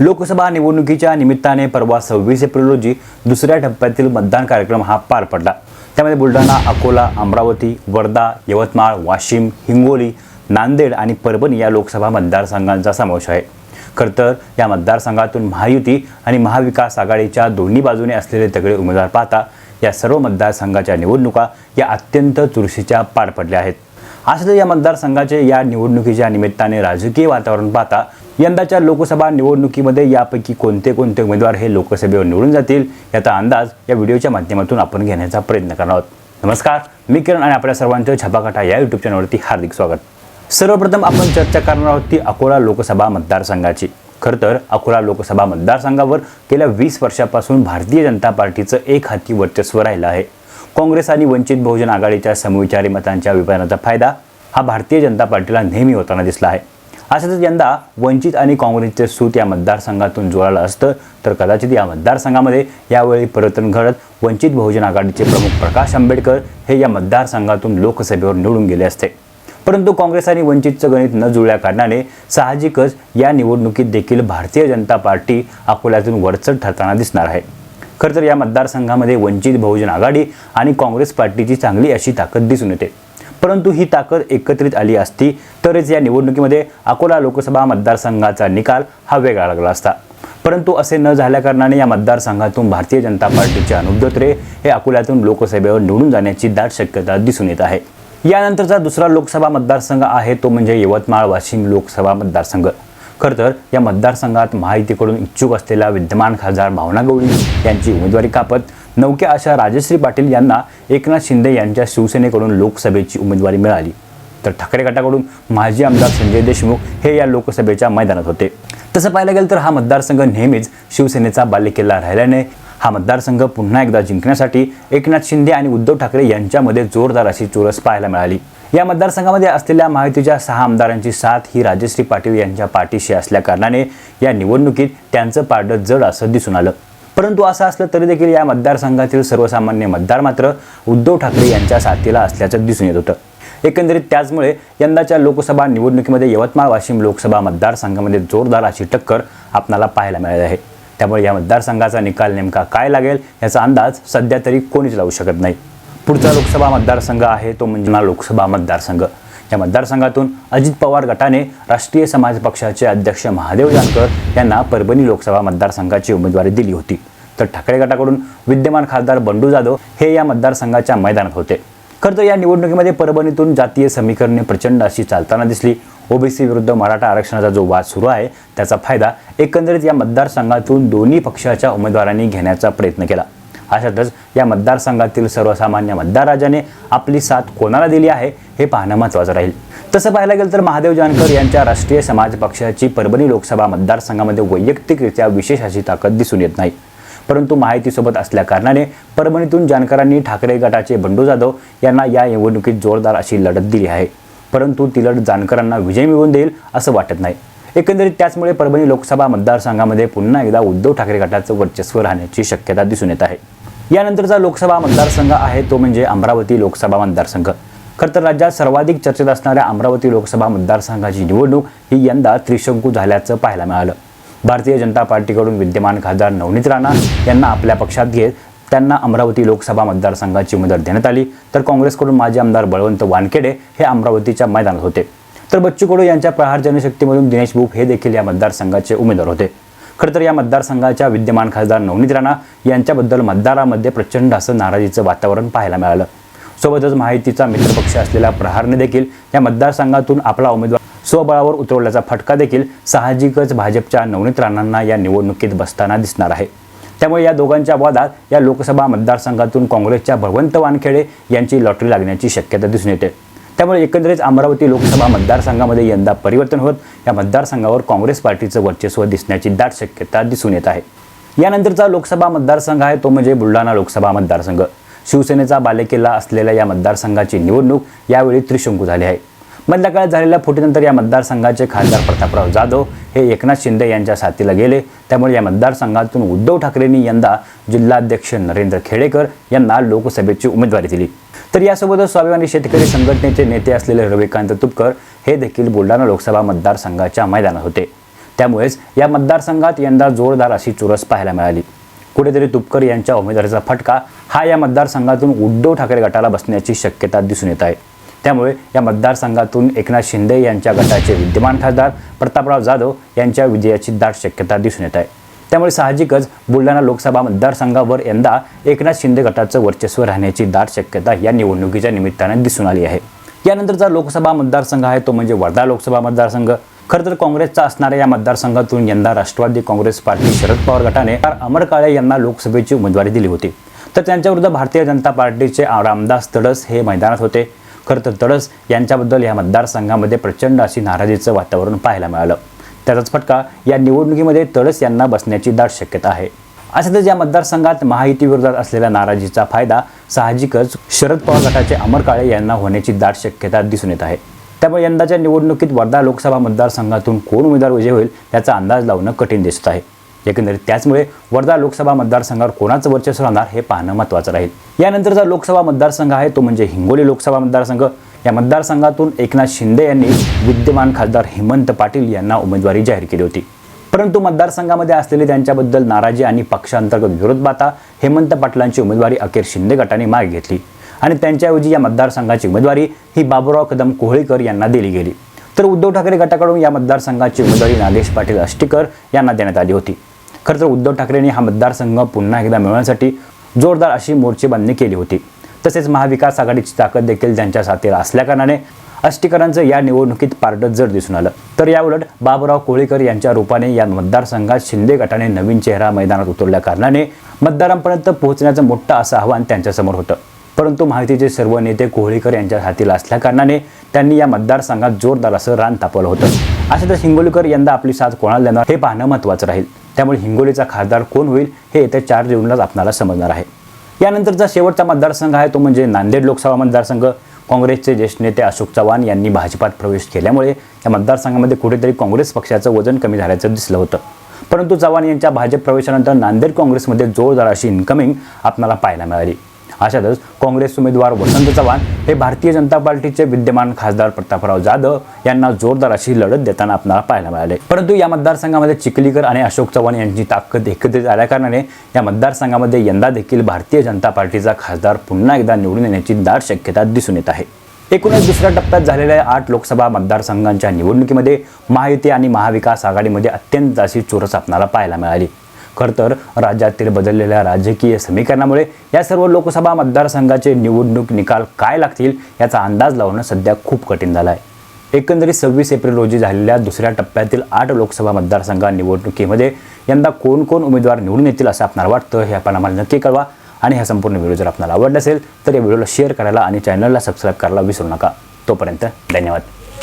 लोकसभा निवडणुकीच्या निमित्ताने परवा सव्वीस एप्रिल रोजी दुसऱ्या टप्प्यातील मतदान कार्यक्रम हा पार पडला. त्यामध्ये बुलढाणा अकोला अमरावती वर्धा यवतमाळ वाशिम हिंगोली नांदेड आणि परभणी या लोकसभा मतदारसंघांचा समावेश आहे. खरं तर या मतदारसंघातून महायुती आणि महाविकास आघाडीच्या दोन्ही बाजूने असलेले तगडे उमेदवार पाहता या सर्व मतदारसंघाच्या निवडणुका या अत्यंत चुरशीच्या पार पडल्या आहेत. असं या मतदारसंघाचे या निवडणुकीच्या निमित्ताने राजकीय वातावरण पाहता यंदाच्या लोकसभा निवडणुकीमध्ये यापैकी कोणते कोणते उमेदवार हे लोकसभेवर निवडून जातील याचा अंदाज या व्हिडिओच्या माध्यमातून आपण घेण्याचा प्रयत्न करणार आहोत. नमस्कार मी किरण आणि आपल्या सर्वांचं छापाकाठा या यूट्यूब चॅनलवरती हार्दिक स्वागत. सर्वप्रथम आपण चर्चा करणार आहोत ती अकोला लोकसभा मतदारसंघाची. खरं तर अकोला लोकसभा मतदारसंघावर गेल्या वीस वर्षापासून भारतीय जनता पार्टीचं एक हाती वर्चस्व राहिलं आहे. काँग्रेस आणि वंचित बहुजन आघाडीच्या समविचारी मतांच्या विभाजनाचा फायदा हा भारतीय जनता पार्टीला नेहमी होताना दिसला आहे. असंच यंदा वंचित आणि काँग्रेसचे सूत या मतदारसंघातून जुळालं असतं. तर कदाचित या मतदारसंघामध्ये यावेळी परिवर्तन घडत वंचित बहुजन आघाडीचे प्रमुख प्रकाश आंबेडकर हे या मतदारसंघातून लोकसभेवर निवडून गेले असते. परंतु काँग्रेस आणि वंचितचं गणित न जुळल्या कारणाने साहजिकच या निवडणुकीत देखील भारतीय जनता पार्टी अकोल्यातून वरचढ ठरताना दिसणार आहे. खरं तर या मतदारसंघामध्ये वंचित बहुजन आघाडी आणि काँग्रेस पार्टीची चांगली अशी ताकद दिसून येते. परंतु ही ताकद एकत्रित आली असती तरच या निवडणुकीमध्ये अकोला लोकसभा मतदारसंघाचा निकाल हा वेगळा लागला असता. परंतु असे न झाल्याकारणाने या मतदारसंघातून भारतीय जनता पार्टीचे अनुप धोत्रे हे अकोल्यातून लोकसभेवर निवडून जाण्याची दाट शक्यता दिसून येत आहे. यानंतरचा दुसरा लोकसभा मतदारसंघ आहे तो म्हणजे यवतमाळ वाशिम लोकसभा मतदारसंघ. खरं तर या मतदारसंघात महायुतीकडून इच्छुक असलेल्या विद्यमान खासदार भावना गवळी यांची उमेदवारी कापत नौक्या अशा राजश्री पाटील यांना एकनाथ शिंदे यांच्या शिवसेनेकडून लोकसभेची उमेदवारी मिळाली. तर ठाकरे गटाकडून माजी आमदार संजय देशमुख हे या लोकसभेच्या मैदानात होते. तसं पाहायला गेलं तर हा मतदारसंघ नेहमीच शिवसेनेचा बालेकिल्ला राहिल्याने हा मतदारसंघ पुन्हा एकदा जिंकण्यासाठी एकनाथ शिंदे आणि उद्धव ठाकरे यांच्यामध्ये जोरदार अशी चुरस पाहायला मिळाली. या मतदारसंघामध्ये असलेल्या महायुतीच्या सहा आमदारांची साथ ही राजश्री पाटील यांच्या पाठीशी असल्याकारणाने या निवडणुकीत त्यांचं पारडं जड असं दिसून आलं. परंतु असं असलं तरी देखील या मतदारसंघातील सर्वसामान्य मतदार मात्र उद्धव ठाकरे यांच्या साथीला असल्याचं दिसून येत होतं. एकंदरीत त्याचमुळे यंदाच्या लोकसभा निवडणुकीमध्ये यवतमाळ वाशिम लोकसभा मतदारसंघामध्ये जोरदार अशी टक्कर आपणाला पाहायला मिळाली आहे. त्यामुळे या मतदारसंघाचा निकाल नेमका काय लागेल याचा अंदाज सध्या तरी कोणीच लावू शकत नाही. पुढचा लोकसभा मतदारसंघ आहे तो म्हणजे लोकसभा मतदारसंघ. या मतदारसंघातून अजित पवार गटाने राष्ट्रीय समाज पक्षाचे अध्यक्ष महादेव जानकर यांना परभणी लोकसभा मतदारसंघाची उमेदवारी दिली होती. तर ठाकरे गटाकडून विद्यमान खासदार बंडू जाधव हे या मतदारसंघाच्या मैदानात होते. खरं तर या निवडणुकीमध्ये परभणीतून जातीय समीकरणे प्रचंड अशी चालताना दिसली. ओबीसी विरुद्ध मराठा आरक्षणाचा जो वाद सुरू आहे त्याचा फायदा एकंदरीत या मतदारसंघातून दोन्ही पक्षाच्या उमेदवारांनी घेण्याचा प्रयत्न केला. अशातच या मतदारसंघातील सर्वसामान्य मतदारराजाने आपली साथ कोणाला दिली आहे हे पाहणं महत्त्वाचं राहील. तसं पाहायला गेलं तर महादेव जानकर यांच्या राष्ट्रीय समाज पक्षाची परभणी लोकसभा मतदारसंघामध्ये वैयक्तिकरित्या विशेष अशी ताकद दिसून येत नाही. परंतु माहितीसोबत असल्या कारणाने परभणीतून जानकरांनी ठाकरे गटाचे बंडू जाधव यांना या निवडणुकीत जोरदार अशी लढत दिली आहे. परंतु ती लढत जानकरांना विजय मिळवून देईल असं वाटत नाही. एकंदरीत त्याचमुळे परभणी लोकसभा मतदारसंघामध्ये पुन्हा एकदा उद्धव ठाकरे गटाचं वर्चस्व राहण्याची शक्यता दिसून येत आहे. यानंतरचा लोकसभा मतदारसंघ आहे तो म्हणजे अमरावती लोकसभा मतदारसंघ. खरं तर राज्यात सर्वाधिक चर्चेत असणाऱ्या अमरावती लोकसभा मतदारसंघाची निवडणूक ही यंदा त्रिशंकू झाल्याचं पाहायला मिळालं. भारतीय जनता पार्टीकडून विद्यमान खासदार नवनीत राणा यांना आपल्या पक्षात घेत त्यांना अमरावती लोकसभा मतदारसंघाची उमेदवार देण्यात आली. तर काँग्रेसकडून माजी आमदार बळवंत वानखेडे हे अमरावतीच्या मैदानात होते. तर बच्चू कडू यांच्या प्रहार जनशक्तीमधून दिनेश भूप हे देखील या मतदारसंघाचे उमेदवार होते. खरं तर या मतदारसंघाच्या विद्यमान खासदार नवनीत राणा यांच्याबद्दल मतदारामध्ये प्रचंड असं नाराजीचं वातावरण पाहायला मिळालं. सोबतच माहितीचा मित्रपक्ष असलेल्या प्रहारने देखील या मतदारसंघातून आपला उमेदवार स्वबळावर उतरवल्याचा फटका देखील साहजिकच भाजपच्या नवनीत राणांना या निवडणुकीत बसताना दिसणार आहे. त्यामुळे या दोघांच्या वादात या लोकसभा मतदारसंघातून काँग्रेसच्या भगवंत वानखेडे यांची लॉटरी लागण्याची शक्यता दिसून येते. त्यामुळे एकंदरीत अमरावती लोकसभा मतदारसंघामध्ये यंदा परिवर्तन होत या मतदारसंघावर काँग्रेस पार्टीचं वर्चस्व दिसण्याची दाट शक्यता दिसून येत आहे. यानंतरचा लोकसभा मतदारसंघ आहे तो म्हणजे बुलढाणा लोकसभा मतदारसंघ. शिवसेनेचा बालेकिल्ला असलेल्या या मतदारसंघाची निवडणूक यावेळी त्रिशंकू झाली आहे. मधल्या काळात झालेल्या फुटीनंतर या मतदारसंघाचे खासदार प्रतापराव जाधव हे एकनाथ शिंदे यांच्या साथीला गेले. त्यामुळे या मतदारसंघातून उद्धव ठाकरेंनी यंदा जिल्हाध्यक्ष नरेंद्र खेडेकर यांना लोकसभेची उमेदवारी दिली. तर यासोबतच स्वाभिमानी शेतकरी संघटनेचे नेते असलेले रविकांत तुपकर हे देखील बुलढाणा लोकसभा मतदारसंघाच्या मैदानात होते. त्यामुळेच या मतदारसंघात यंदा जोरदार अशी चुरस पाहायला मिळाली. कुठेतरी तुपकर यांच्या उमेदवारीचा फटका हा या मतदारसंघातून उद्धव ठाकरे गटाला बसण्याची शक्यता दिसून येत आहे. त्यामुळे या मतदारसंघातून एकनाथ शिंदे यांच्या गटाचे विद्यमान खासदार प्रतापराव जाधव यांच्या विजयाची दाट शक्यता दिसून येत आहे. त्यामुळे साहजिकच बुलढाणा लोकसभा मतदारसंघावर यंदा एकनाथ शिंदे गटाचं वर्चस्व राहण्याची दाट शक्यता या निवडणुकीच्या निमित्तानं दिसून आली आहे. यानंतरचा लोकसभा मतदारसंघ आहे तो म्हणजे वर्धा लोकसभा मतदारसंघ. खरं तर काँग्रेसचा असणाऱ्या या मतदारसंघातून यंदा राष्ट्रवादी काँग्रेस पार्टी शरद पवार गटाने अमर काळे यांना लोकसभेची उमेदवारी दिली होती. तर त्यांच्याविरुद्ध भारतीय जनता पार्टीचे रामदास तडस हे मैदानात होते. खरं तर तडस यांच्याबद्दल या मतदारसंघामध्ये प्रचंड अशी नाराजीचं वातावरण पाहायला मिळालं. त्याचाच फटका या निवडणुकीमध्ये तडस यांना बसण्याची दाट शक्यता आहे. अशातच या मतदारसंघात महायुतीविरोधात असलेल्या नाराजीचा फायदा साहजिकच शरद पवार गटाचे अमर काळे यांना होण्याची दाट शक्यता दिसून येत आहे. त्यामुळे यंदाच्या निवडणुकीत वर्धा लोकसभा मतदारसंघातून कोण उमेदवार विजय होईल याचा अंदाज लावणं कठीण दिसत आहे. एकंदरीत त्याचमुळे वर्धा लोकसभा मतदारसंघावर कोणाचं वर्चस्व राहणार हे पाहणं महत्त्वाचं राहील. यानंतरचा लोकसभा मतदारसंघ आहे तो म्हणजे हिंगोली लोकसभा मतदारसंघ. या मतदारसंघातून एकनाथ शिंदे यांनी विद्यमान खासदार हेमंत पाटील यांना उमेदवारी जाहीर केली होती. परंतु मतदारसंघामध्ये असलेली त्यांच्याबद्दल नाराजी आणि पक्षांतर्गत विरोध पाहता हेमंत पाटलांची उमेदवारी अखेर शिंदे गटाने मागे घेतली आणि त्यांच्याऐवजी या मतदारसंघाची उमेदवारी ही बाबुराव कदम कोहळीकर यांना दिली गेली. तर उद्धव ठाकरे गटाकडून या मतदारसंघाची उमेदवारी नागेश पाटील अष्टीकर यांना देण्यात आली होती. खरं तर उद्धव ठाकरेंनी हा मतदारसंघ पुन्हा एकदा मिळवण्यासाठी जोरदार अशी मोर्चेबांधणी केली होती. तसेच महाविकास आघाडीची ताकद देखील त्यांच्या साथीला असल्याकारणाने अष्टीकरांचं या निवडणुकीत पारडं जर दिसून आलं. तर याउलट बाबुराव कोळीकर यांच्या रूपाने या मतदारसंघात शिंदे गटाने नवीन चेहरा मैदानात उतरल्या कारणाने मतदारांपर्यंत पोहोचण्याचं मोठं असं आव्हान त्यांच्यासमोर होतं. परंतु माहितीचे सर्व नेते कोहळीकर यांच्या हातीला असल्याकारणाने त्यांनी या मतदारसंघात जोरदार असं रान तापवलं होतं. अशातच हिंगोलीकर यंदा आपली साथ कोणाला देणार हे पाहणं महत्त्वाचं राहील. त्यामुळे हिंगोलीचा खासदार कोण होईल हे येत्या चार जूनलाच आपल्याला समजणार आहे. यानंतरचा शेवटचा मतदारसंघ आहे तो म्हणजे नांदेड लोकसभा मतदारसंघ. काँग्रेसचे ज्येष्ठ नेते अशोक चव्हाण यांनी भाजपात प्रवेश केल्यामुळे या मतदारसंघामध्ये कुठेतरी काँग्रेस पक्षाचं वजन कमी झाल्याचं दिसलं होतं. परंतु चव्हाण यांच्या भाजप प्रवेशानंतर नांदेड काँग्रेसमध्ये जोरदार अशी इन्कमिंग आपणाला पाहायला मिळाली. अशातच काँग्रेस उमेदवार वसंत चव्हाण हे भारतीय जनता पार्टीचे विद्यमान खासदार प्रतापराव जाधव यांना जोरदार अशी लढत देताना आपल्याला पाहायला मिळाले. परंतु या मतदारसंघामध्ये चिखलीकर आणि अशोक चव्हाण यांची ताकद एकत्रित आल्याकारणाने या मतदारसंघामध्ये यंदा देखील भारतीय जनता पार्टीचा खासदार पुन्हा एकदा निवडून येण्याची दाट शक्यता दिसून येत आहे. एकूणच दुसऱ्या टप्प्यात झालेल्या आठ लोकसभा मतदारसंघांच्या निवडणुकीमध्ये महायुती आणि महाविकास आघाडीमध्ये अत्यंत अशी चोरस आपणाला पाहायला मिळाली. खरं तर राज्यातील बदललेल्या राजकीय समीकरणामुळे या सर्व लोकसभा मतदारसंघाचे निवडणूक निकाल काय लागतील याचा अंदाज लावणं सध्या खूप कठीण झालं आहे एकंदरीत सव्वीस एप्रिल रोजी झालेल्या दुसऱ्या टप्प्यातील आठ लोकसभा मतदारसंघा निवडणुकीमध्ये यंदा कोण कोण उमेदवार निवडून येतील असं आपणाला वाटतं हे आपण आम्हाला नक्की कळवा. आणि हा संपूर्ण व्हिडिओ जर आपल्याला आवडला असेल तर या व्हिडिओला शेअर करायला आणि चॅनलला सबस्क्राईब करायला विसरू नका. तोपर्यंत धन्यवाद.